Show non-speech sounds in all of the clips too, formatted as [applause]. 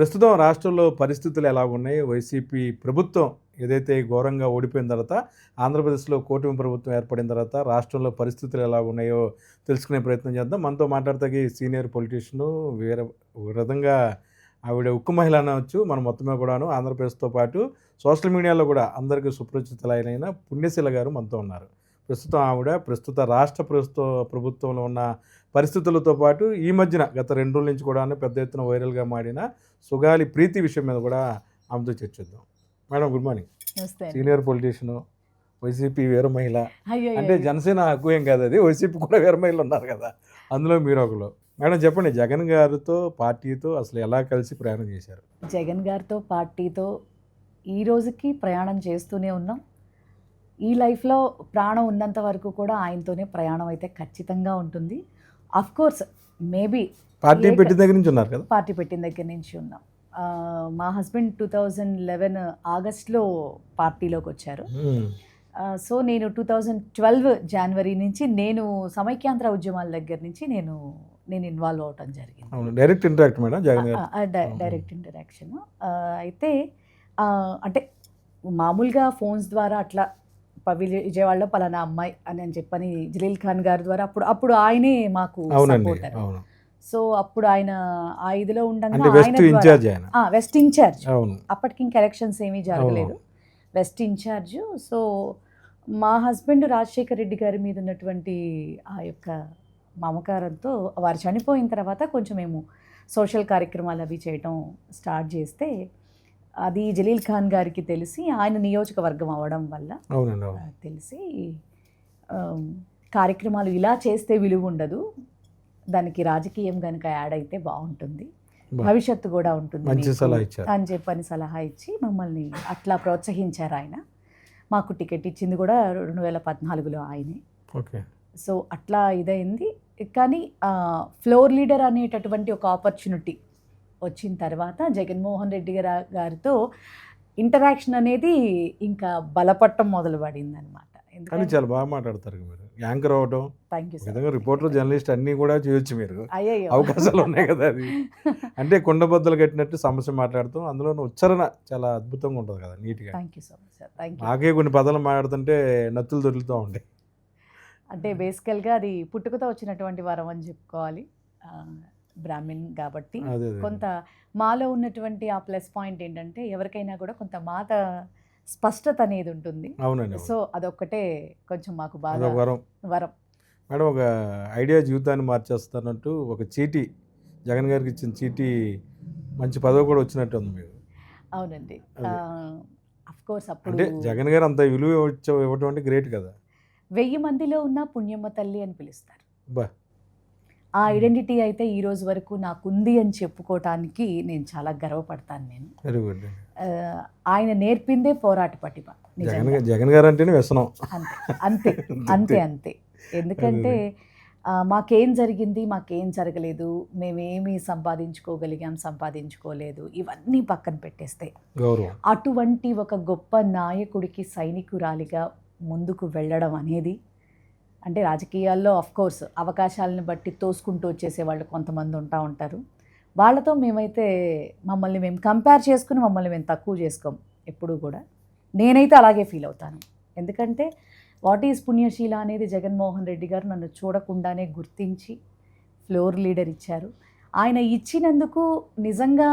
ప్రస్తుతం రాష్ట్రంలో పరిస్థితులు ఎలా ఉన్నాయి? వైసీపీ ప్రభుత్వం ఏదైతే ఘోరంగా ఓడిపోయిన తర్వాత ఆంధ్రప్రదేశ్లో కూటమి ప్రభుత్వం ఏర్పడిన తర్వాత రాష్ట్రంలో పరిస్థితులు ఎలా ఉన్నాయో తెలుసుకునే ప్రయత్నం చేద్దాం. మనతో మాట్లాడతాకి సీనియర్ పొలిటీషియను వేరే విధంగా ఆవిడ ఉక్కు మహిళ అనవచ్చు మనం మొత్తమే కూడాను ఆంధ్రప్రదేశ్తో పాటు సోషల్ మీడియాలో కూడా అందరికీ సుపరిచితులైన పుణ్యశీల గారు మనతో ఉన్నారు. ప్రస్తుతం ఆవిడ ప్రస్తుత రాష్ట్ర ప్రస్తుత ప్రభుత్వంలో ఉన్న పరిస్థితులతో పాటు ఈ మధ్యన గత రెండు రోజుల నుంచి కూడా పెద్ద ఎత్తున వైరల్గా మాడిన సుగాలి ప్రీతి విషయం మీద కూడా ఆమెతో చర్చిద్దాం madam good morning. Senior politician YCP వీర మహిళ. అంటే జనసేన హక్కు ఏం కాదు అది వైసీపీ కూడా వీర మహిళలు ఉన్నారు కదా. అందులో మీరు ఒకరు. మేడం చెప్పండి జగన్ గారితో పార్టీతో అసలు ఎలా కలిసి ప్రయాణం చేశారు? జగన్ గారితో పార్టీతో ఈ రోజుకి ప్రయాణం చేస్తూనే ఉన్నాం. ఈ లైఫ్లో ప్రాణం ఉన్నంత వరకు కూడా ఆయనతోనే ప్రయాణం అయితే ఖచ్చితంగా ఉంటుంది. అఫ్ కోర్స్ మేబీ పార్టీ పెట్టిన దగ్గర నుంచి ఉన్నారు కదా? పార్టీ పెట్టిన దగ్గర నుంచి ఉన్నాం. మా హస్బెండ్ టూ థౌజండ్ లెవెన్ ఆగస్ట్లో పార్టీలోకి వచ్చారు. సో నేను టూ థౌజండ్ ట్వెల్వ్ జనవరి నుంచి నేను సమైక్యాంధ్ర ఉద్యమాల దగ్గర నుంచి నేను నేను ఇన్వాల్వ్ అవటం జరిగింది. Direct interact madam direct interaction అయితే అంటే మామూలుగా ఫోన్స్ ద్వారా అట్లా విజయవాడలో పలానా అమ్మాయి అని అని చెప్పని జలీల్ ఖాన్ గారి ద్వారా అప్పుడు అప్పుడు ఆయనే మాకు సపోర్టర్ సో అప్పుడు ఆయన ఆ ఇదిలో ఉండగా ఆయన వెస్ట్ ఇన్ఛార్జ్ అప్పటికి ఇంక ఎలక్షన్స్ ఏమీ జరగలేదు. వెస్ట్ ఇన్ఛార్జ్ సో మా హస్బెండ్ రాజశేఖర్ రెడ్డి గారి మీద ఉన్నటువంటి ఆ యొక్క మమకారంతో వారు చనిపోయిన తర్వాత కొంచెం మేము సోషల్ కార్యక్రమాలు అవి చేయటం స్టార్ట్ చేస్తే అది జలీల్ ఖాన్ గారికి తెలిసి ఆయన నియోజకవర్గం అవ్వడం వల్ల తెలిసి కార్యక్రమాలు ఇలా చేస్తే విలువ ఉండదు. దానికి రాజకీయం కనుక యాడ్ అయితే బాగుంటుంది. భవిష్యత్తు కూడా ఉంటుంది అని చెప్పని సలహా ఇచ్చి మమ్మల్ని అట్లా ప్రోత్సహించారు ఆయన. మాకు టికెట్ ఇచ్చింది కూడా రెండు వేల పద్నాలుగులో ఆయనే. సో అట్లా ఇదైంది. కానీ ఫ్లోర్ లీడర్ అనేటటువంటి ఒక ఆపర్చునిటీ వచ్చిన తర్వాత జగన్మోహన్ రెడ్డి గారి గారితో ఇంటరాక్షన్ అనేది ఇంకా బలపట్టం మొదలు పడింది అనమాట కానీ చాలా బాగా మాట్లాడతారు మీరు. యాంకర్ అవడం థ్యాంక్ యూ ఒక విధంగా రిపోర్టర్ జర్నలిస్ట్ అన్నీ కూడా చేయొచ్చు మీరు. అయ్యో అవకాశాలు ఉన్నాయి కదా అది. [laughs] అంటే కుండబద్దలు కట్టినట్టు సమస్య మాట్లాడుతాం అందులో ఉచ్చారణ చాలా అద్భుతంగా ఉంటుంది కదా నీట్గా. Thank you so much sir thank you నాకే కొన్ని పదాలు మాట్లాడుతుంటే నత్తులు దొరుకుతూ ఉంటాయి. అంటే బేసికల్గా అది పుట్టుకతో వచ్చినటువంటి వరం అని చెప్పుకోవాలి. బ్రాహ్మిన్ కాబట్టి. కొంత మాలో ఉన్నటువంటి ఆ ప్లస్ పాయింట్ ఏంటంటే ఎవరికైనా కూడా కొంత మాట స్పష్టత అనేది ఉంటుంది. అవునండి అవును. సో అదొక్కటే కొంచెం మాకు బాగా వరం. వరం. మేడం ఒక ఐడియా జీవితాన్ని మార్చేస్తున్నట్టు ఒక చీటీ జగన్ గారికి ఇచ్చిన చీటీ మంచి పదవి కూడా వచ్చినట్టు ఉంది మీకు. అవునండి. కోర్స్ అప్పుడు అంటే జగన్ గారు అంత విలువ ఇవ్వ- ఇవ్వటం అంటే గ్రేట్ కదా. వెయ్యి మందిలో ఉన్న పుణ్యమ్మ తల్లి అని పిలుస్తారు. బా. ఆ ఐడెంటిటీ అయితే ఈ రోజు వరకు నాకుంది అని చెప్పుకోవటానికి నేను చాలా గర్వపడతాను నేను. వెరీ గుడ్ ఆ, ఆయన నేర్పిందే పోరాట పటిమ జగన్ గారు అంటేనే వ్యసనం. అంతే అంతే [laughs] అంతే. ఎందుకంటే మాకేం జరిగింది మాకేం జరగలేదు మేమేమి సంపాదించుకోగలిగాం సంపాదించుకోలేదు ఇవన్నీ పక్కన పెట్టేస్తే. అటువంటి ఒక గొప్ప నాయకుడికి సైనికురాలిగా ముందుకు వెళ్ళడం అనేది అంటే రాజకీయాల్లో కోర్స్ అవకాశాలను బట్టి తోసుకుంటూ వచ్చేసే వాళ్ళు కొంతమంది ఉంటా ఉంటారు. వాళ్ళతో మేమైతే మమ్మల్ని మేము కంపేర్ చేసుకుని మమ్మల్ని మేము తక్కువ చేసుకోం ఎప్పుడూ కూడా. నేనైతే అలాగే ఫీల్ అవుతాను. ఎందుకంటే వాట్ ఈజ్ పుణ్యశీల అనేది జగన్మోహన్ రెడ్డి గారు నన్ను చూడకుండానే గుర్తించి ఫ్లోర్ లీడర్ ఇచ్చారు. ఆయన ఇచ్చినందుకు నిజంగా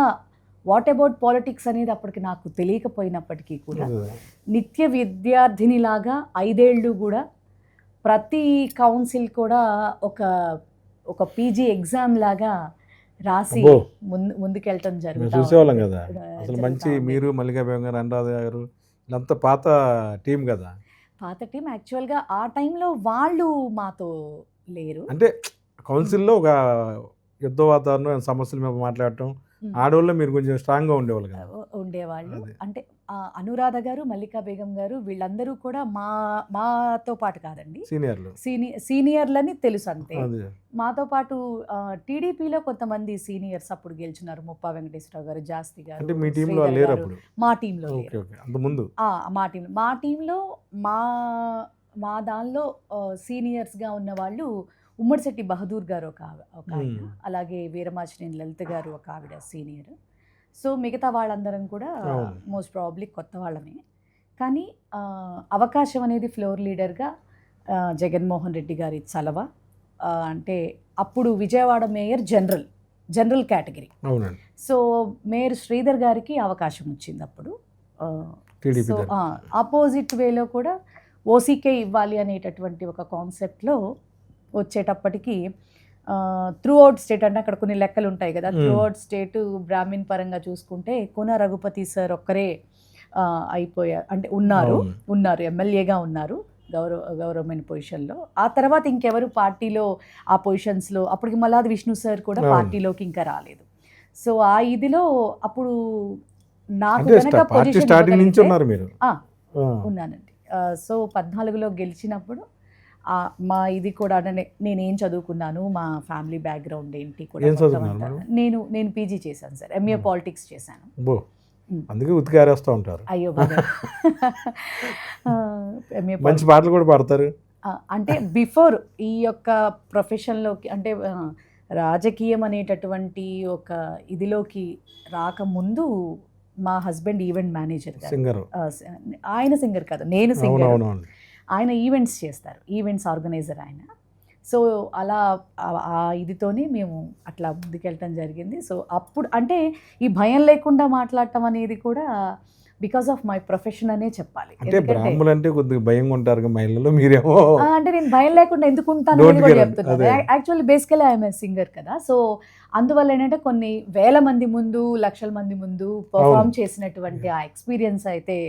వాట్ అబౌట్ పాలిటిక్స్ అనేది అప్పటికి నాకు తెలియకపోయినప్పటికీ కూడా. నిత్య విద్యార్థినిలాగా ఐదేళ్ళు కూడా ప్రతి కౌన్సిల్ కూడా ఒక ఒక పీజీ ఎగ్జామ్ లాగా రాసి. ముందు ముందుకెళ్ళటం మేము జరుగుతా చూసేవాళ్ళం. కదా అసలు మంచి. మీరు మల్లికా బేగం గారు అనురాధ గారు వీళ్ళంతా పాత టీం కదా పాత టీం యాక్చువల్గా ఆ టైంలో వాళ్ళు మాతో లేరు అంటే కౌన్సిల్లో ఒక యుద్ధ వాతావరణం సమస్యల మీద మాట్లాడటం. ఆడవాళ్ళు మీరు కొంచెం స్ట్రాంగ్గా ఉండేవాళ్ళు ఉండేవాళ్ళు. అంటే అనురాధ గారు మల్లికా బేగం గారు వీళ్ళందరూ కూడా మా మాతో పాటు కాదండి. సీనియర్లు. సీనియర్ సీనియర్లని తెలుసు అంతే. మాతో పాటు టీడీపీలో కొంతమంది సీనియర్స్ అప్పుడు గెలిచినారు. ముప్పా వెంకటేశ్వరరావు గారు జాస్తి గారు మీ టీంలో మా ముందు? టీం మా టీంలో మా మా దానిలో సీనియర్స్గా ఉన్న వాళ్ళు ఉమ్మడిశెట్టి బహదూర్ గారు ఒక ఒక. అలాగే వీరమాచినేని లలిత గారు ఒక ఆవిడ సీనియర్. సో మిగతా వాళ్ళందరం కూడా. మోస్ట్ ప్రాబ్లీ కొత్త వాళ్ళమే. కానీ అవకాశం అనేది ఫ్లోర్ లీడర్గా జగన్మోహన్ రెడ్డి గారి చలవ. అంటే అప్పుడు Vijayawada mayor general general category. So mayor Sridhar గారికి అవకాశం వచ్చింది అప్పుడు. సో ఆపోజిట్ వేలో కూడా ఓసీకే ఇవ్వాలి అనేటటువంటి ఒక కాన్సెప్ట్లో వచ్చేటప్పటికి త్రూ అవుట్ స్టేట్ అంటే అక్కడ కొన్ని లెక్కలు ఉంటాయి కదా. త్రూ అవుట్ స్టేట్ బ్రాహ్మిన్ పరంగా చూసుకుంటే కోన రఘుపతి సార్ ఒక్కరే అయిపోయారు అంటే ఉన్నారు. ఉన్నారు ఎమ్మెల్యేగా ఉన్నారు గౌరవ గౌరవమైన పొజిషన్లో ఆ తర్వాత ఇంకెవరు పార్టీలో ఆ పొజిషన్స్లో అప్పటికి మల్లాది విష్ణు సార్ కూడా. పార్టీలోకి ఇంకా రాలేదు సో ఆ ఇదిలో అప్పుడు నాకు కనుక పొజిషన్. ఉన్నానండి సో పద్నాలుగులో గెలిచినప్పుడు మా ఇది కూడా అంటే నేనేం చదువుకున్నాను మా ఫ్యామిలీ బ్యాక్గ్రౌండ్ ఏంటి కూడా? నేను నేను పీజీ చేశాను సార్ ఎంఏ. పాలిటిక్స్ చేశాను. అందుకే ఉతికారేస్తూ ఉంటారు. అయ్యో [laughs] మంచి పాటలు కూడా పాడతారు. అంటే బిఫోర్ ఈ యొక్క ప్రొఫెషన్లోకి అంటే రాజకీయం అనేటటువంటి ఒక ఇదిలోకి రాకముందు మా హస్బెండ్ ఈవెంట్ మేనేజర్ గారు. సింగర్ ఆయన సింగర్ కాదు నేను సింగర్ ఆయన ఈవెంట్స్ చేస్తారు. ఈవెంట్స్ ఆర్గనైజర్ ఆయన. సో అలా ఆ- ఇదితోనే మేము అట్లా ముందుకెళ్ళటం జరిగింది. సో అప్పుడు అంటే ఈ భయం లేకుండా మాట్లాడటం అనేది కూడా బికాస్ ఆఫ్ మై ప్రొఫెషన్ అనే చెప్పాలి అంటే బ్రాహ్మణులు అంటే కొద్దిగా భయంగా ఉంటారు మహిళలు మీరేమో అంటే నేను భయం లేకుండా ఎందుకు ఉంటాను. చెప్తున్నాను. యాక్చువల్లీ బేసికలీ ఐఎమ్ సింగర్ కదా సో అందువల్ల ఏంటంటే కొన్ని వేల మంది ముందు లక్షల మంది ముందు పర్ఫామ్. చేసినటువంటి ఆ ఎక్స్పీరియన్స్ అయితే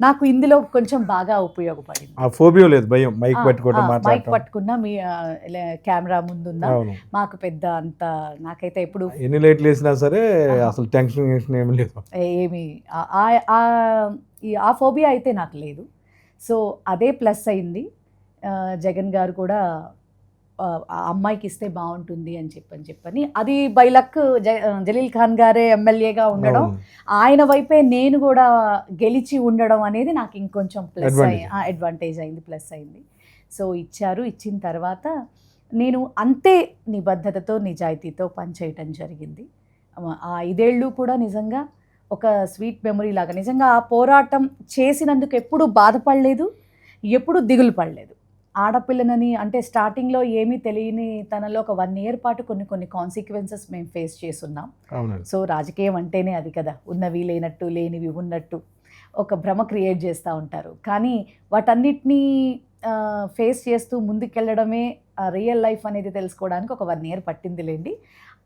నాకు ఇందులో కొంచెం బాగా ఉపయోగపడింది ఆ ఫోబియో లేదు భయం మైక్ పట్టుకోవడం మైక్ పట్టుకున్నా మీ కెమెరా ముందున్నా అవును మాకు పెద్ద అంత నాకైతే ఎప్పుడు ఎన్ని లైట్లు వేసినా సరే. అసలు టెన్షన్ ఏమి లేదు ఏమి ఆ- ఆ- ఫోబియా అయితే నాకు లేదు సో అదే ప్లస్ అయింది జగన్ గారు కూడా అమ్మాయికి ఇస్తే బాగుంటుంది అని చెప్పని చెప్పని అది బై లక్ జలీల్ ఖాన్ గారే ఎమ్మెల్యేగా ఉండడం. ఆయన వైపే నేను కూడా గెలిచి ఉండడం అనేది నాకు ఇంకొంచెం ప్లస్. అడ్వాంటేజ్ అయింది ప్లస్ అయింది సో ఇచ్చారు ఇచ్చిన తర్వాత నేను అంతే నిబద్ధతతో నిజాయితీతో పనిచేయటం జరిగింది ఆ ఐదేళ్ళు కూడా నిజంగా ఒక స్వీట్ మెమరీ లాగా. నిజంగా ఆ పోరాటం చేసినందుకు ఎప్పుడు బాధపడలేదు ఎప్పుడు దిగులు పడలేదు. ఆడపిల్లనని అంటే స్టార్టింగ్లో ఏమీ తెలియని తనలో ఒక వన్ ఇయర్ పాటు కొన్ని కొన్ని కాన్సిక్వెన్సెస్ మేము ఫేస్ చేస్తున్నాం. సో రాజకీయం అంటేనే అది కదా. ఉన్నవి లేనట్టు లేనివి ఉన్నట్టు ఒక భ్రమ క్రియేట్ చేస్తూ ఉంటారు. కానీ వాటన్నిటినీ ఫేస్ చేస్తూ ముందుకెళ్ళడమే రియల్ లైఫ్ అనేది తెలుసుకోవడానికి ఒక వన్ ఇయర్ పట్టిందిలేండి.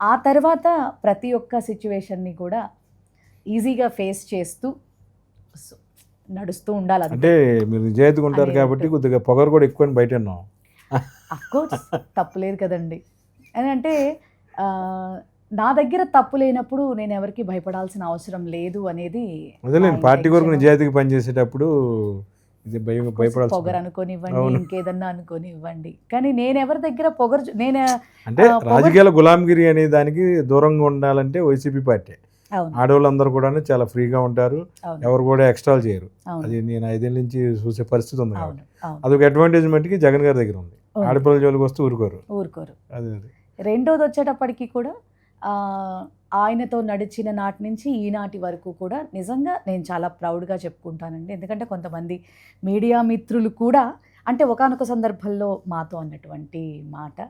ఆ తర్వాత ప్రతి ఒక్క సిచ్యువేషన్ని కూడా ఈజీగా ఫేస్ చేస్తూ నడుస్తూ ఉండాలి అంటే మీరు నిజాయితీగా ఉంటారు కాబట్టి. కొద్దిగా పొగరు కూడా ఎక్కువ బయట ఉన్నాం అఫ్కోర్స్ తప్పులేదు కదండి అని అంటే నా దగ్గర తప్పు లేనప్పుడు నేను ఎవరికి భయపడాల్సిన అవసరం లేదు అనేది పార్టీ కొరకు. నిజాయితీగా పనిచేసేటప్పుడు ఇది భయం భయపడాల్సి పొగరు అనుకొని ఇవ్వండి అవును. ఇంకేదన్నా అనుకొని ఇవ్వండి కానీ నేను ఎవరి దగ్గర పొగరు నేను అంటే రాజకీయాల గులాంగిరి అనే దానికి దూరంగా ఉండాలంటే వైసీపీ పార్టీ ఆడవాళ్ళందరూ కూడా చాలా ఫ్రీగా ఉంటారు. ఎవరు కూడా ఎక్స్ట్రాల్ చేయరు. అది నేను ఐదేళ్ళ నుంచి చూసే పరిస్థితి ఉంది కాబట్టి. అదొక అడ్వాంటేజ్ మట్టుకి జగన్ గారి దగ్గర ఉంది. ఆడపిల్లల జోలికి వస్తే ఊరుకోరు. ఊరుకోరు. అదే అదే. రెండోది వచ్చేటప్పటికి కూడా ఆయనతో నడిచిన నాటి నుంచి ఈనాటి వరకు కూడా నిజంగా నేను చాలా ప్రౌడ్గా చెప్పుకుంటానండి. ఎందుకంటే కొంతమంది మీడియా మిత్రులు కూడా అంటే ఒకానొక సందర్భంలో మాతో అన్నటువంటి మాట